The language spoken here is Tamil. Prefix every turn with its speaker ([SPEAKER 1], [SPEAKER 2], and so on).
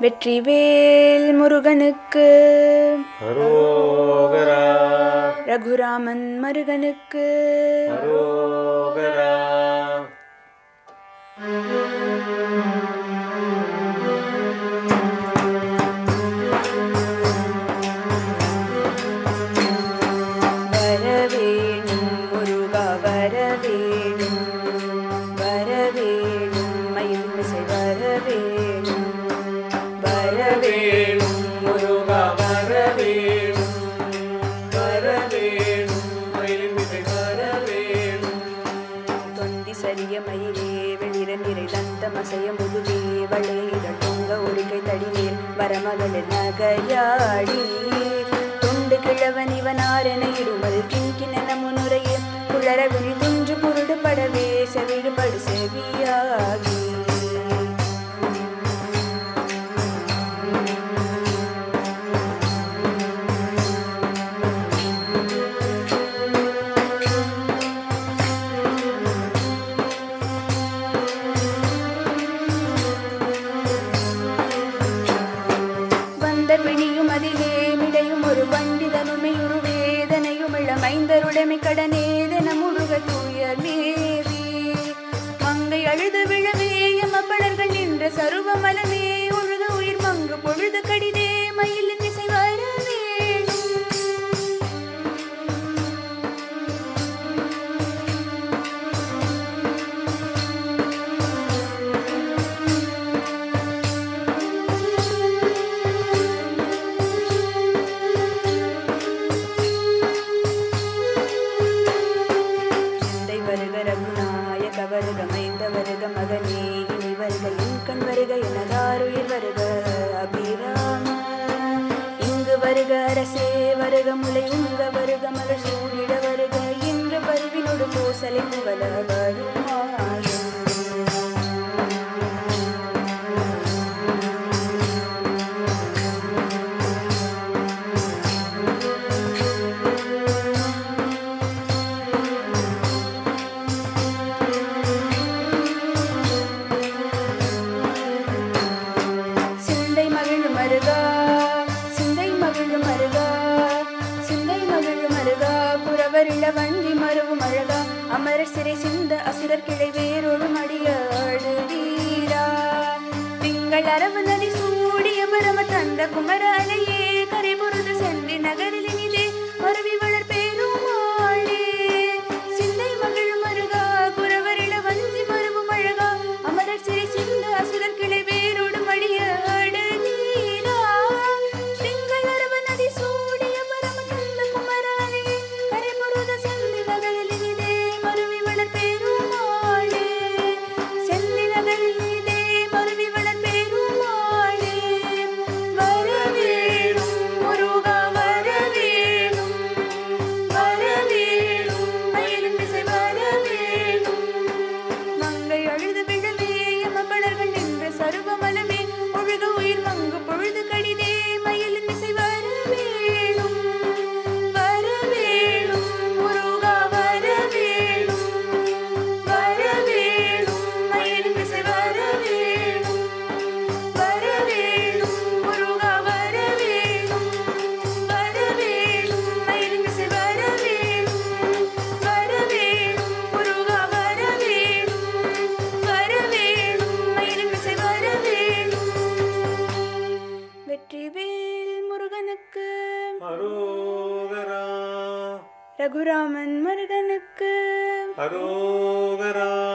[SPEAKER 1] வெற்றிவேல் முருகனுக்கு.
[SPEAKER 2] அரோகரா.
[SPEAKER 1] ரகுராமன் மருகனுக்கு.
[SPEAKER 2] அரோகரா.
[SPEAKER 1] வரவேணும் முருகா வரவேணும் தொண்டி மயிலே வெளிர நிறை தந்த மசைய முதுவே வளைதல் தொங்க ஒரு கை தடிமேல் வரமகளில் நகையாடி. தொண்டு கிழவன் இவனாரென இருமல் கிங்கின முன்னுரையே குளர விழி துன்று குருடு மிடையும் ஒரு பண்டிதனுமை ஒரு வேதனையும் இளமைந்தருடைமை கடனேதன முழுக தூயர் வருக என் கண் வருக எனதாருயிர் வருக. அபிராம இங்கு வருக அரசே வருக முளை உங்க வருக மலர் சூடிட வருக. இன்று பருவினொடு பூசலை புகழ வஞ்சி மருவும் அழகா. அமரர் சிறை சிந்த அசுரர் கிளை வேறொரு மடியாடு திங்கள் அரவு நதி சூடிய பரம தந்த குமர அலையே. கரை பொருது சென்றி நகரிலே ரகுராமன் முருகனுக்கு.
[SPEAKER 2] அரோகரா.